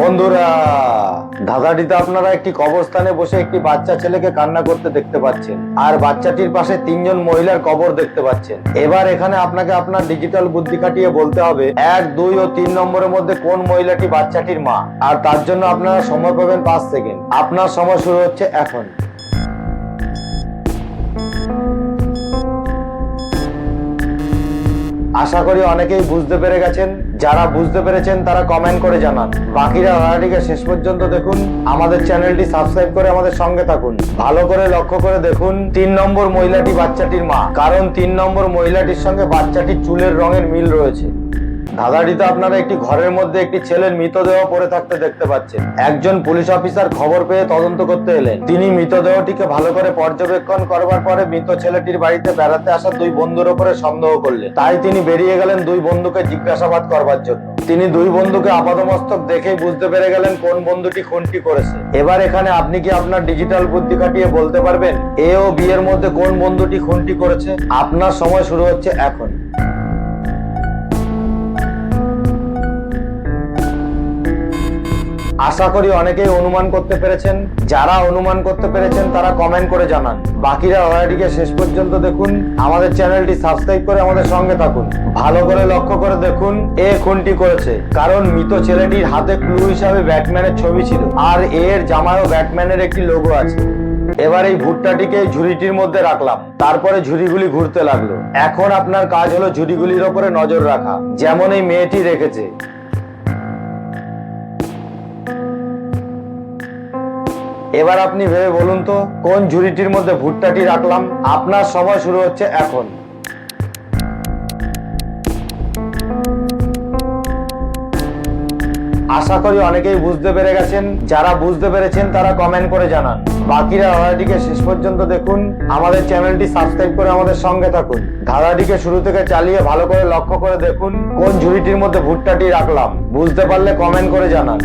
বন্ধুরা ধাঁধাটিতে আপনারা একটি কবরস্থানে বসে একটি বাচ্চা ছেলেকে কান্না করতে দেখতে পাচ্ছেন আর বাচ্চাটির পাশে তিনজন মহিলার কবর দেখতে পাচ্ছেন। এবার এখানে আপনাকে আপনার ডিজিটাল বুদ্ধি খাটিয়ে বলতে হবে, এক, দুই ও তিন নম্বরের মধ্যে কোন মহিলাটি বাচ্চাটির মা? আর তার জন্য আপনারা সময় পাবেন পাঁচ সেকেন্ড। আপনার সময় শুরু হচ্ছে এখন। আশা করি অনেকেই বুঝতে পেরে গেছেন। যারা বুঝতে পেরেছেন তারা কমেন্ট করে জানান। বাকিরা ধারাটিকে শেষ পর্যন্ত দেখুন। আমাদের চ্যানেলটি সাবস্ক্রাইব করে আমাদের সঙ্গে থাকুন। ভালো করে লক্ষ্য করে দেখুন, তিন নম্বর মহিলাটি বাচ্চাটির মা। কারণ তিন নম্বর মহিলাটির সঙ্গে বাচ্চাটির চুলের রঙের মিল রয়েছে। ধাঁধাটিতে আপনারা একটি ঘরের মধ্যে একটি ছেলের মৃতদেহ পড়ে থাকতে দেখতে পাচ্ছেন। একজন পুলিশ অফিসার খবর পেয়ে তদন্ত করতে এলেন। তিনি মৃতদেহটিকে ভালো করে পর্যবেক্ষণ করবার পরে মৃত ছেলেটির বাড়িতে বেড়াতে আসা দুই বন্ধুর উপরে সন্দেহ করলেন। তাই তিনি বেরিয়ে গেলেন দুই বন্ধুকে জিজ্ঞাসাবাদ করবার জন্য। তিনি দুই বন্ধুকে আপাদমস্তক দেখেই বুঝতে পেরে গেলেন কোন বন্ধুটি খুনটি করেছে। এবার এখানে আপনি কি আপনার ডিজিটাল বুদ্ধি কাটিয়ে বলতে পারবেন, এ ও বি এর মধ্যে কোন বন্ধুটি খুনটি করেছে? আপনার সময় শুরু হচ্ছে এখন। আশা করি অনেকেই অনুমান করতে পেরেছেন। যারা অনুমান করতে পেরেছেন, তারা কমেন্ট করে জানান। বাকিরা অডিওটিকে শেষ পর্যন্ত দেখুন। আমাদের চ্যানেলটি সাবস্ক্রাইব করে আমাদের সঙ্গে থাকুন। ভালো করে লক্ষ্য করে দেখুন, এ খুনটি করেছে। কারণ মৃত ছেলেটির হাতে ক্লু হিসাবে ব্যাটম্যানের ছবি ছিল। আর এর জামায়ও ব্যাটম্যানের একটি লোগো আছে। এবার এই ভুট্টাটিকে ঝুড়িটির মধ্যে রাখলাম। তারপরে ঝুড়িগুলি ঘুরতে লাগল। এখন আপনার কাজ হলো ঝুড়িগুলির ওপরে নজর রাখা, যেমন এই মেয়েটি রেখেছে। এবার আপনি ভেবে বলুন তো, কোন ঝুড়িটির মধ্যে ভুট্টাটি রাখলাম? আপনার সময় শুরু হচ্ছে এখন। আশা করি অনেকেই বুঝতে পেরে গেছেন। যারা বুঝতে পেরেছেন, তারা কমেন্ট করে জানান। বাকিরা ধারাটিকে শেষ পর্যন্ত দেখুন। আমাদের চ্যানেলটি সাবস্ক্রাইব করে আমাদের সঙ্গে থাকুন। ধারাটিকে শুরু থেকে চালিয়ে ভালো করে লক্ষ্য করে দেখুন, কোন ঝুড়িটির মধ্যে ভুট্টাটি রাখলাম। বুঝতে পারলে কমেন্ট করে জানান।